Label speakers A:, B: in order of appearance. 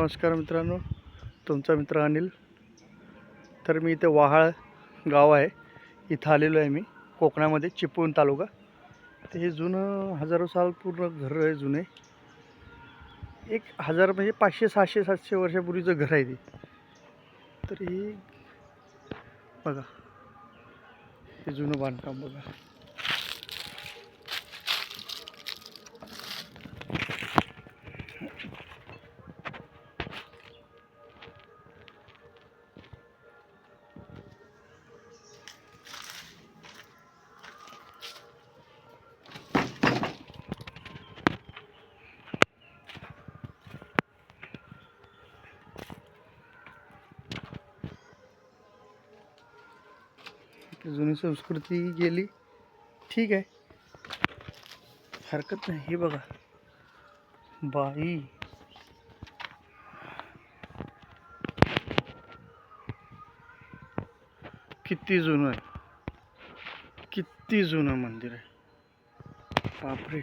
A: नमस्कार मित्रांनो तुमचा मित्र अनिल. तर मी इथे वहाळ गाव आहे. इथं आलेलो आहे मी कोकणामध्ये चिपळूण तालुका. तर हे जुनं हजारो साल पूर्ण घर आहे जुने. एक हजार म्हणजे पाचशे सहाशे सातशे वर्षापूर्वीचं घर आहे ते. तर हे बघा हे जुनं बांधकाम बघा. जुनी संस्कृती गेली ठीक आहे हरकत नाही हे बघा बाई। किती जुनं आहे किती जुनं मंदिर आहे बापरे